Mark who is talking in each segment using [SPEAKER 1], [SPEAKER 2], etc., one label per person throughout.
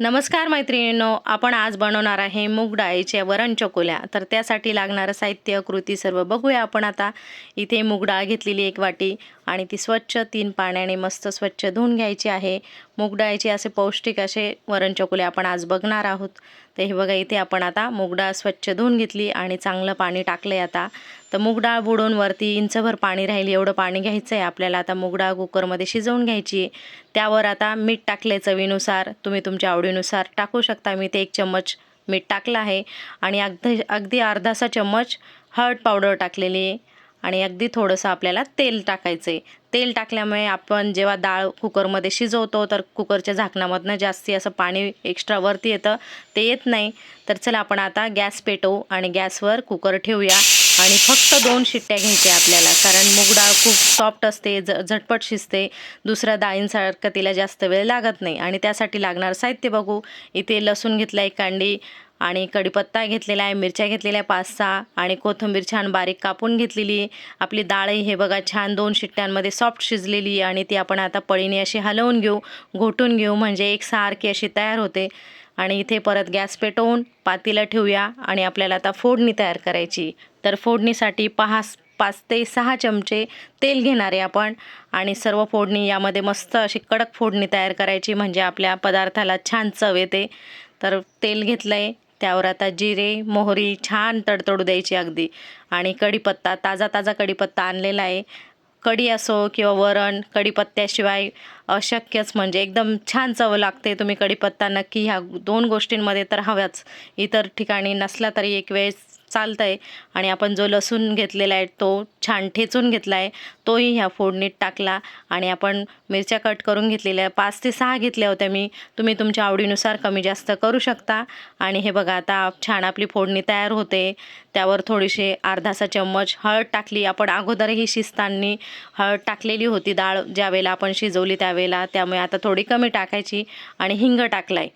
[SPEAKER 1] नमस्कार मैत्रिणींनो आपण आज बनवणार आहे मूग डाळीच्या वरण चकोल्या. तर त्यासाठी लागणारं साहित्य कृती सर्व बघूया आपण आता. इथे मूग डाळ घेतलेली एक वाटी. आणि ती स्वच्छ तीन पाण्याने मस्त स्वच्छ धुवून घ्यायची आहे. मूग डाळीचे असे पौष्टिक असे वरण चकुले आपण आज बघणार आहोत. तर हे बघा इथे आपण आता मूग डाळ स्वच्छ धुवून घेतली आणि चांगलं पाणी टाकलं आता. तर मूग डाळ बुडून वरती इंचभर पाणी राहील एवढं पाणी घ्यायचं आहे आपल्याला आता मूग डाळ कुकरमध्ये शिजवून घ्यायची त्यावर आता मीठ टाकले चवीनुसार. तुम्ही तुमच्या आवडीनुसार टाकू शकता. मी ते एक चम्मच मीठ टाकलं आहे आणि अगदी अगदी अर्धासा चम्मच हळद पावडर टाकलेली आहे. आणि अगदी थोडंसं आपल्याला तेल टाकायचं आहे तेल टाकल्यामुळे आपण जेव्हा डाळ कुकरमध्ये शिजवतो तर कुकरच्या झाकणामधनं जास्ती असं पाणी एक्स्ट्रा वरती येतं. ते येत नाही. तर चला आपण आता गॅस पेटवू आणि गॅसवर कुकर ठेवूया. आणि फक्त दोन शिट्ट्या घ्यायच्या आपल्याला कारण मूग डाळ खूप सॉफ्ट असते ज झटपट शिजते. दुसऱ्या डाळींसारखं तिला जास्त वेळ लागत नाही. आणि त्यासाठी लागणार साहित्य बघू. इथे लसूण घेतला एक कांडी आणि कढीपत्ता घेतलेला आहे मिरच्या घेतलेल्या आहे पाच सहा. आणि कोथिंबीर छान बारीक कापून घेतलेली आपली डाळही हे बघा छान दोन शिट्ट्यांमध्ये सॉफ्ट शिजलेली आणि ती आपण आता पळीने अशी हलवून घेऊ घोटून घेऊ म्हणजे एक सारखी अशी तयार होते. आणि इथे परत गॅस पेटवून पातीला ठेवूया आणि आपल्याला आता फोडणी तयार करायची. तर फोडणीसाठी पहा पाच ते सहा चमचे तेल घेणारे आपण. आणि सर्व फोडणी यामध्ये मस्त अशी कडक फोडणी तयार करायची म्हणजे आपल्या पदार्थाला छान चव येते. तर तेल घेतलं आहे त्यावर आता जिरे मोहरी छान तडतडू द्यायची अगदी. आणि कढीपत्ता ताजा ताजा कढीपत्ता आणलेला आहे. कढी असो किंवा वरण कढीपत्त्याशिवाय अशक्यच म्हणजे एकदम छान चव लागते तुम्ही कढीपत्ता. नक्की ह्या दोन गोष्टींमध्ये तर हव्याच. इतर ठिकाणी नसला तरी एक वेळेस चालतं आहे आणि आपण जो लसूण घेतलेला आहे तो छान ठेचून घेतला आहे तोही ह्या फोडणीत टाकला. आणि आपण मिरच्या कट करून घेतलेल्या पाच ते सहा घेतल्या होत्या मी. तुम्ही तुमच्या आवडीनुसार कमी जास्त करू शकता. आणि हे बघा आता छान आपली फोडणी तयार होते. त्यावर थोडीशी अर्धासा चम्मच हळद टाकली. आपण अगोदरही शिजताना हळद टाकलेली होती डाळ ज्यावेळेला आपण शिजवली त्यावेळेला. त्यामुळे आता थोडी कमी टाकायची आणि हिंग टाकला आहे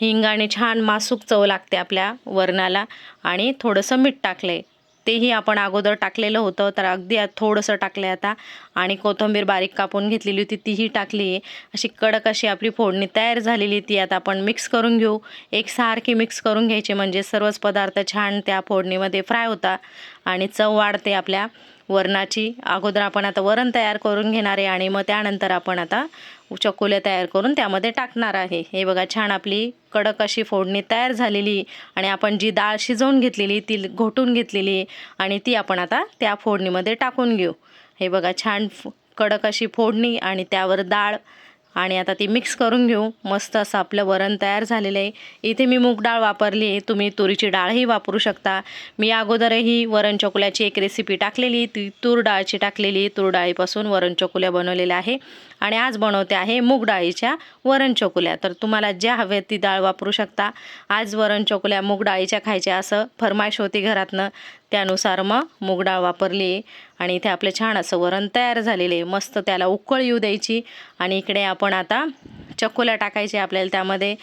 [SPEAKER 1] हिंगाने छान मासूक चव लागते आपल्या वरणाला आणि थोडंसं मीठ टाकलं आहे तेही आपण अगोदर टाकलेलं होतं तर अगदी थोडंसं टाकलं आहे आता. आणि कोथिंबीर बारीक कापून घेतलेली होती तीही टाकली. आहे अशी कडक अशी आपली फोडणी तयार झालेली ती आता आपण मिक्स करून घेऊ. एकसारखी मिक्स करून घ्यायची म्हणजे सर्वच पदार्थ छान त्या फोडणीमध्ये फ्राय होता आणि चव वाढते आपल्या वरणाची. अगोदर आपण आता वरण तयार करून घेणार आहे आणि मग त्यानंतर आपण आता चकोल्या तयार करून त्यामध्ये टाकणार आहे. हे बघा छान आपली कडक अशी फोडणी तयार झालेली आणि आपण जी डाळ शिजवून घेतलेली ती घोटून घेतलेली आणि ती आपण आता त्या फोडणीमध्ये टाकून घेऊ. हे बघा छान कडक अशी फोडणी आणि त्यावर डाळ आणि आता ती मिक्स करून घेऊ. मस्त असं आपलं वरण तयार झालेलं आहे. इथे मी मूग डाळ वापरली आहे. तुम्ही तुरीची डाळही वापरू शकता. मी अगोदरही वरण चकुल्याची एक रेसिपी टाकलेली ती तूर डाळची टाकलेली तूर डाळीपासून वरण चकुल्या बनवलेल्या आहे. आणि आज बनवते आहे मूग डाळीच्या वरण चकुल्या. तर तुम्हाला ज्या हवे ती डाळ वापरू शकता. आज वरण चोकल्या मूग डाळीच्या खायच्या असं फरमाईश होती घरातनं. त्यानुसार मग मूग डाळ वापरली आणि इथे आपलं छान असं वरण तयार झालेले आहे. मस्त त्याला उकळ येऊ द्यायची आणि इकडे आपण आता चकोल्या टाकायचे आपल्याला त्यामध्ये.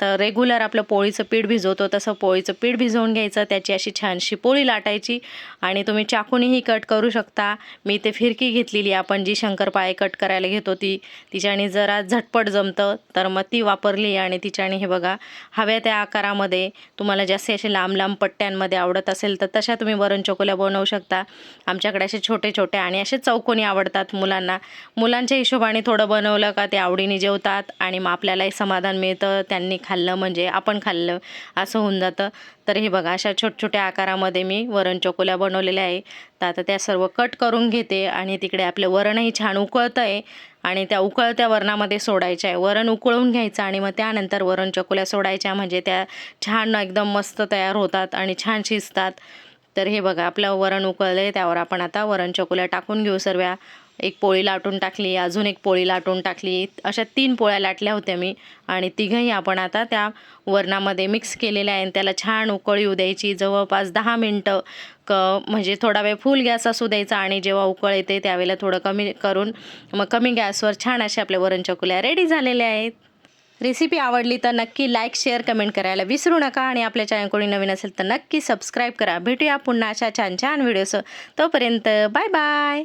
[SPEAKER 1] तर रेग्युलर आपलं पोळीचं पीठ भिजवतो तसं पोळीचं पीठ भिजवून घ्यायचं त्याची अशी छानशी पोळी लाटायची आणि तुम्ही चाकूनीही कट करू शकता. मी ते फिरकी घेतलेली आपण जी शंकरपाळे कट करायला घेतो ती तिच्याने जरा झटपट जमतं तर मग ती वापरली आणि तिच्याने हे बघा हव्या त्या आकारामध्ये तुम्हाला जास्ती असे लांब लांब पट्ट्यांमध्ये आवडत असेल तर तशा तुम्ही वरण चोकोल्या बनवू शकता. आमच्याकडे असे छोटे छोटे आणि असे चौकोनी आवडतात मुलांना. मुलांच्या हिशोबाने थोडं बनवलं का ते आवडीने जेवतात आणि मग आपल्यालाही समाधान मिळतं त्यांनी खाल्लं म्हणजे आपण खाल्लं असं होऊन जातं. तर हे बघा अशा छोट छोट्या आकारामध्ये मी वरण चकोल्या बनवलेल्या आहे. तर आता त्या सर्व कट करून घेते आणि तिकडे आपलं वरणही छान उकळतं आहे आणि त्या उकळत्या वरणामध्ये सोडायच्या आहे. वरण उकळून घ्यायचं आणि मग त्यानंतर वरण चकोल्या सोडायच्या म्हणजे त्या छान एकदम मस्त तयार होतात आणि छान शिजतात. तर हे बघा आपलं वरण उकळलं आहे त्यावर आपण आता वरण चकोल्या टाकून घेऊ सर्व्या एक पोळी लाटून टाकली अजून एक पोळी लाटून टाकली. अशा तीन पोळ्या लाटल्या होत्या मी. आणि तिघंही आपण आता त्या वरणामध्ये मिक्स केलेल्या आहे त्याला छान उकळी येऊ द्यायची. जवळपास दहा मिनटं क म्हणजे थोडा वेळ फुल गॅस असू द्यायचा आणि जेव्हा उकळ येते त्यावेळेला थोडं कमी करून मग कमी गॅसवर छान असे आपल्या वरण चकुल्या रेडी झालेल्या आहेत. रेसिपी आवडली तर नक्की लाईक शेअर कमेंट करायला विसरू नका. आणि आपल्या चॅनल कोणी नवीन असेल तर नक्की सबस्क्राईब करा. भेटूया पुन्हा अशा छान छान व्हिडिओस तोपर्यंत बाय बाय